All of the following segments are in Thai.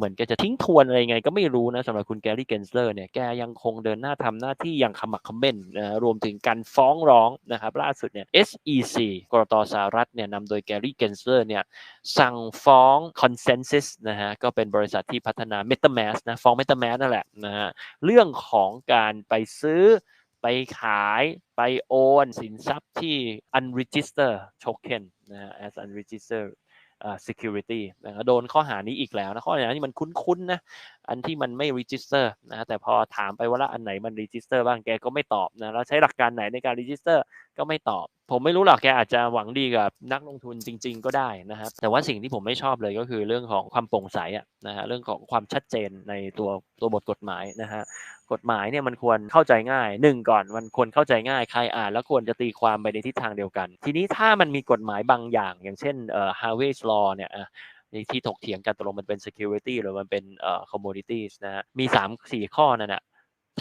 เหมือนแกจะทิ้งทวนอะไรไง ก็ไม่รู้นะสำหรับคุณแกรี่เกนเซอร์เนี่ยแกยังคงเดินหน้าทำหน้าที่อย่างขมักขม้นนะรวมถึงการฟ้องร้องนะครับล่าสุดเนี่ย SEC กรตสหรัฐเนี่ยนำโดยแกรี่เกนเซอร์เนี่ยสั่งฟ้อง Consensus นะฮะก็เป็นบริษัทที่พัฒนา MetaMask นะฟ้อง MetaMask นั่นแหละนะฮะเรื่องของการไปซื้อไปขายไปโอนสินทรัพย์ที่ unregistered token นะ as unregistered security นะโดนข้อหานี้อีกแล้วนะข้อหานี้มันคุ้นๆนะอันที่มันไม่ register นะแต่พอถามไปว่าละอันไหนมัน register บ้างแกก็ไม่ตอบนะแล้วใช้หลักการไหนในการ register ก็ไม่ตอบ ผมไม่รู้หรอกแกอาจจะหวังดีกับนักลงทุนจริง ๆ ก็ได้นะครับแต่ว่าสิ่งที่ผมไม่ชอบเลยก็คือเรื่องของความโปร่งใสอะนะฮะเรื่องของความชัดเจนในตัวตัวบทกฎหมายนะฮะกฎหมายเนี่ยมันควรเข้าใจง่ายหนึ่งก่อนมันควรเข้าใจง่ายใครอ่านแล้วควรจะตีความไปในทิศทางเดียวกัน ทีนี้ถ้ามันมีกฎหมายบางอย่าง อย่างเช่นเอ่อ Harvey's law เนี่ยที่ถกเถียงกันตกลงมันเป็น security หรือมันเป็นเอ่อ commodities นะฮะมี 3 4 ข้อนั่นแหะ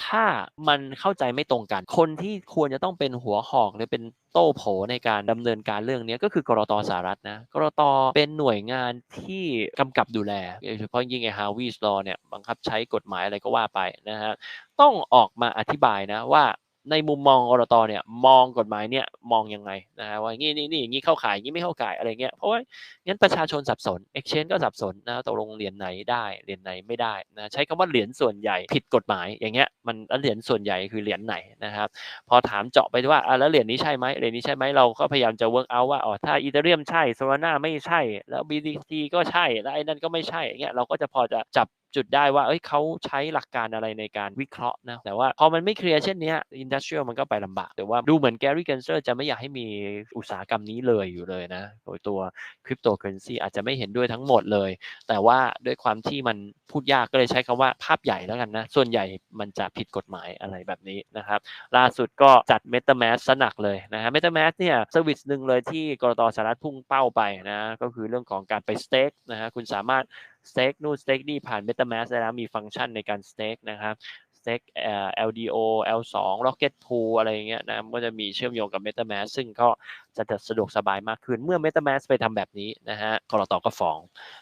ถ้ามันเข้าใจไม่ตรงกัน คนที่ควรจะต้องเป็นหัวหอกหรือเป็นโต้โผในการดำเนินการเรื่องนี้ก็คือกรตสหรัฐนะกรตเป็นหน่วยงานที่กำกับดูแลโดยเฉพาะยิ่งไอ้ Harvey's law เนี่ยบังคับใช้กฎหมายอะไรก็ว่าไปนะฮะต้องออกมาอธิบายนะว่า ในมุมมองกรตเนี่ยมองกฎหมายเนี่ยมองยังไงนะฮะว่างี้นี่นี่อย่างนี้เข้าข่ายอย่างนี้ไม่เข้าข่ายอะไรเงี้ยเพราะว่างั้นประชาชนสับสน Exchange ก็สับสนนะตกลงเหรียญไหนได้เหรียญไหนไม่ได้นะใช้คำว่าเหรียญส่วนใหญ่ผิดกฎหมายอย่างเงี้ยมันเหรียญส่วนใหญ่คือเหรียญไหนนะครับพอถามเจาะไปว่าอะแล้วเหรียญนี้ใช่ไหมเหรียญนี้ใช่ไหมเราก็พยายามจะ work out ว่าอ๋อถ้าอีเธเรียมใช่โซลาร่าไม่ใช่แล้ว BTC ก็ใช่แล้วไอ้นั่นก็ไม่ใช่อย่างเงี้ยเราก็จะพอจะจับ จุดได้ว่าเอ้ยเขาใช้หลักการอะไรในการวิเคราะห์นะ แต่ว่าพอมันไม่เคลียร์เช่นนี้อินดัสเทรียลมันก็ไปลำบาก แต่ว่าดูเหมือนแกรี่เกนเซอร์จะไม่อยากให้มีอุตสาหกรรมนี้เลยอยู่เลยนะ โดยตัวคริปโตเคอเรนซีอาจจะไม่เห็นด้วยทั้งหมดเลย แต่ว่าด้วยความที่มันพูดยากก็เลยใช้คำว่าภาพใหญ่แล้วกันนะ ส่วนใหญ่มันจะผิดกฎหมายอะไรแบบนี้นะครับ ล่าสุดก็จัด MetaMask สนักเลยนะฮะ MetaMask เนี่ยเซอร์วิสหนึ่งเลยที่กรตสหรัฐพุ่งเป้าไปนะ ก็คือเรื่องของการไปสเต็กนะฮะ คุณสามารถ สเต็กนู่นสเต็กนี่ผ่าน MetaMask ได้แล้วมีฟังก์ชันในการสเต็กนะครับสเต็กเอ่อ LDO L2 Rocket Pool อะไรอย่างเงี้ยนะมันก็จะมีเชื่อมโยงกับ MetaMask ซึ่งก็จะสะดวกสบายมากขึ้น เมื่อ MetaMask ไปทำแบบนี้นะฮะกรตก็ฟ้อง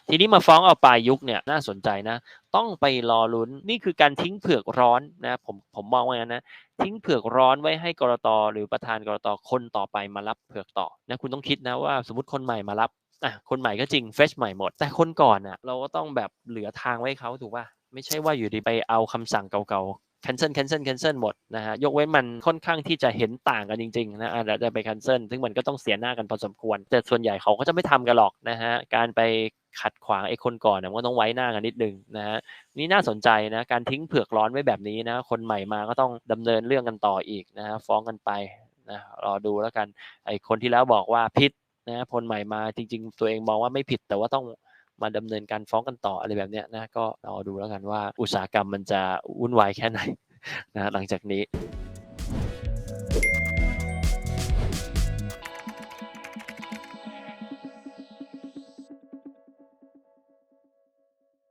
ทีนี้มาฟ้องเอาปลายยุคเนี่ยน่าสนใจนะ ต้องไปรอลุ้นนี่คือการทิ้งเผือกร้อนนะผมผมมองว่างั้นนะทิ้งเผือกร้อนไว้ให้กรตหรือประธานกรตคนต่อไปมารับเผือกต่อนะคุณต้องคิดนะว่าสมมติคนใหม่มารับ อะคนใหม่ก็จริงเฟชใหม่หมด แต่คนก่อนอะ เราก็ต้องแบบเหลือทางไว้เขาถูกป่ะไม่ใช่ว่าอยู่ดีไปเอาคำสั่งเก่าๆ cancel cancel cancel หมดนะฮะยกเว้นมันค่อนข้างที่จะเห็นต่างกันจริงๆนะอาจจะไป cancel ซึ่งมันก็ต้องเสียหน้ากันพอสมควร แต่ส่วนใหญ่เขาก็จะไม่ทำกันหรอกนะฮะการไปขัดขวางไอ้คนก่อนนะมันก็ต้องไว้หน้ากันนิดนึงนะฮะนี่น่าสนใจนะการทิ้งเผือกร้อนไว้แบบนี้นะคนใหม่มาก็ต้องดำเนินเรื่องกันต่ออีกนะฮะฟ้องกันไปนะรอดูแล้วกันไอ้คนที่แล้วบอกว่าผิด นะผลใหม่มาจริง ๆ ตัวเองมองว่าไม่ผิดแต่ว่าต้องมาดำเนินการฟ้องกันต่ออะไรแบบเนี้ยนะก็รอดูแล้วกันว่าอุตสาหกรรมมันจะวุ่นวายแค่ไหนนะหลังจากนี้